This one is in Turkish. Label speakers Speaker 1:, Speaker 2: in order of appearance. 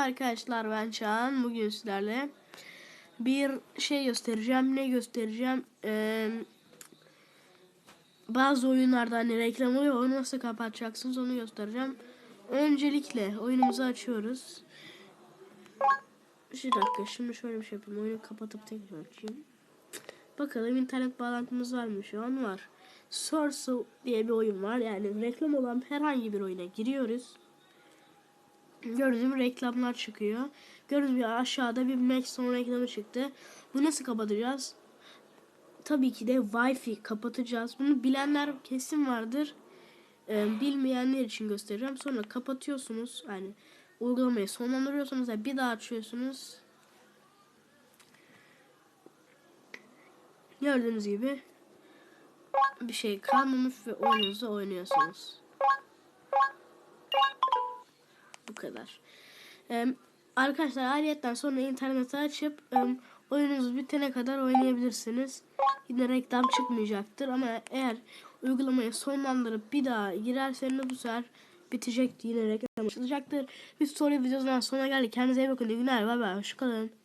Speaker 1: arkadaşlar ben Çağan. Bugün sizlerle bir şey göstereceğim. Ne göstereceğim? Ee, bazı oyunlarda hani reklam oluyor. Onu nasıl kapatacaksınız onu göstereceğim. Öncelikle oyunumuzu açıyoruz. Bir dakika şimdi şöyle bir şey yapayım. Oyunu kapatıp tekrar açayım. Bakalım internet bağlantımız var mı şu an var. Source diye bir oyun var. Yani reklam olan herhangi bir oyuna giriyoruz. Gördüğünüz gibi reklamlar çıkıyor. Gördüğünüz gibi aşağıda bir Maxon reklamı çıktı. Bu nasıl kapatacağız? Tabii ki de Wi-Fi kapatacağız. Bunu bilenler kesin vardır. Ee, bilmeyenler için göstereceğim. Sonra kapatıyorsunuz. Yani uygulamayı sonlandırıyorsunuz ve bir daha açıyorsunuz. Gördüğünüz gibi bir şey kalmamış ve oyununuzu oynuyorsunuz. Kadar. Ee, arkadaşlar ayrıyetten sonra interneti açıp e, oyununuz bitene kadar oynayabilirsiniz. Yine reklam çıkmayacaktır ama eğer uygulamayı sonlandırıp bir daha girerseniz bu sefer bitecektir. Yine reklam açılacaktır. Bir story videosundan sonra geldik. Kendinize iyi bakın. İyi günler. Bay bay. Hoşçakalın.